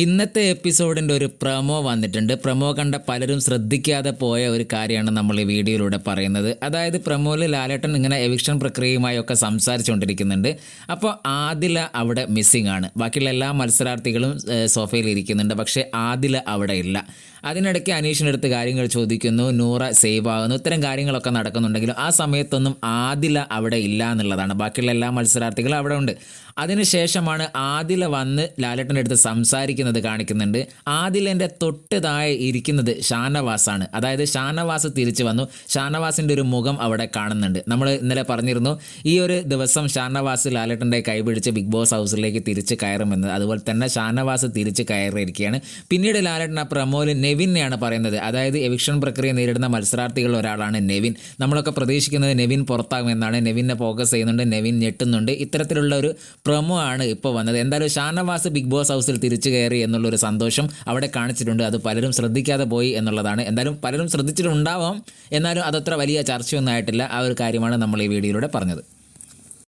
ഇന്നത്തെ എപ്പിസോഡിന്റെ ഒരു പ്രമോ വന്നിട്ടുണ്ട്. പ്രമോ കണ്ട പലരും ശ്രദ്ധിക്കാതെ പോയ ഒരു കാര്യമാണ് നമ്മൾ ഈ വീഡിയോയിലൂടെ പറയുന്നത്. അതായത് പ്രമോയിൽ ലാലേട്ടൻ ഇങ്ങനെ എവിക്ഷൻ പ്രക്രിയയുമായി ഒക്കെ സംസാരിച്ചുകൊണ്ടിരിക്കുന്നുണ്ട്. അപ്പോൾ ആദില അവിടെ മിസ്സിംഗ് ആണ്. ബാക്കിയുള്ള എല്ലാ മത്സരാർത്ഥികളും സോഫയിൽ ഇരിക്കുന്നുണ്ട്. പക്ഷേ ആദില അവിടെ ഇല്ല. അതിനിടയ്ക്ക് അനീഷിനടുത്ത് കാര്യങ്ങൾ ചോദിക്കുന്നു. നൂറ സേവ് ആകുന്നു. ഇത്തരം കാര്യങ്ങളൊക്കെ നടക്കുന്നുണ്ടെങ്കിലും ആ സമയത്തൊന്നും ആദില അവിടെ ഇല്ല എന്നുള്ളതാണ്. ബാക്കിയുള്ള എല്ലാ മത്സരാർത്ഥികളും അവിടെ ഉണ്ട്. അതിനുശേഷമാണ് ആദില വന്ന് ലാലേട്ടന്റെ അടുത്ത് സംസാരിക്കുന്നത് കാണിക്കുന്നുണ്ട്. ആദിലന്റെ തൊട്ട് താഴെ ഇരിക്കുന്നത് ഷാനവാസാണ്. അതായത് ഷാനവാസ് തിരിച്ചു വന്നു. ഷാനവാസിന്റെ ഒരു മുഖം അവിടെ കാണുന്നുണ്ട്. നമ്മൾ ഇന്നലെ പറഞ്ഞിരുന്നു ഈ ഒരു ദിവസം ഷാനവാസ് ലാലേട്ടന്റെ കൈപിടിച്ച് ബിഗ് ബോസ് ഹൗസിലേക്ക് തിരിച്ച് കയറുമെന്ന്. അതുപോലെ തന്നെ ഷാനവാസ് തിരിച്ച് കയറിയിരിക്കുകയാണ്. പിന്നീട് ലാലേട്ടൻ ആ പ്രമോൽ നെവിനെയാണ് പറയുന്നത്. അതായത് എവിക്ഷൻ പ്രക്രിയ നേരിടുന്ന മത്സരാർത്ഥികളിൽ ഒരാളാണ് നെവിൻ നമ്മളൊക്കെ പ്രതീക്ഷിക്കുന്നത് നെവിൻ പുറത്താകുമെന്നാണ് നെവിനെ ഫോക്കസ് ചെയ്യുന്നുണ്ട് നെവിൻ ഞെട്ടുന്നുണ്ട്. ഇത്തരത്തിലുള്ള ഒരു പ്രൊമോ ആണ് ഇപ്പോൾ വന്നത്. എന്തായാലും ഷാനവാസ് ബിഗ് ബോസ് ഹൗസിൽ തിരിച്ചു കയറി എന്നുള്ളൊരു സന്തോഷം അവിടെ കാണിച്ചിട്ടുണ്ട്. അത് പലരും ശ്രദ്ധിക്കാതെ പോയി എന്നുള്ളതാണ്. എന്തായാലും പലരും ശ്രദ്ധിച്ചിട്ടുണ്ടാവാം. എന്നാലും അതത്ര വലിയ ചർച്ചയൊന്നും ആയിട്ടില്ല. ആ ഒരു കാര്യമാണ് നമ്മൾ ഈ വീഡിയോയിലൂടെ പറഞ്ഞത്.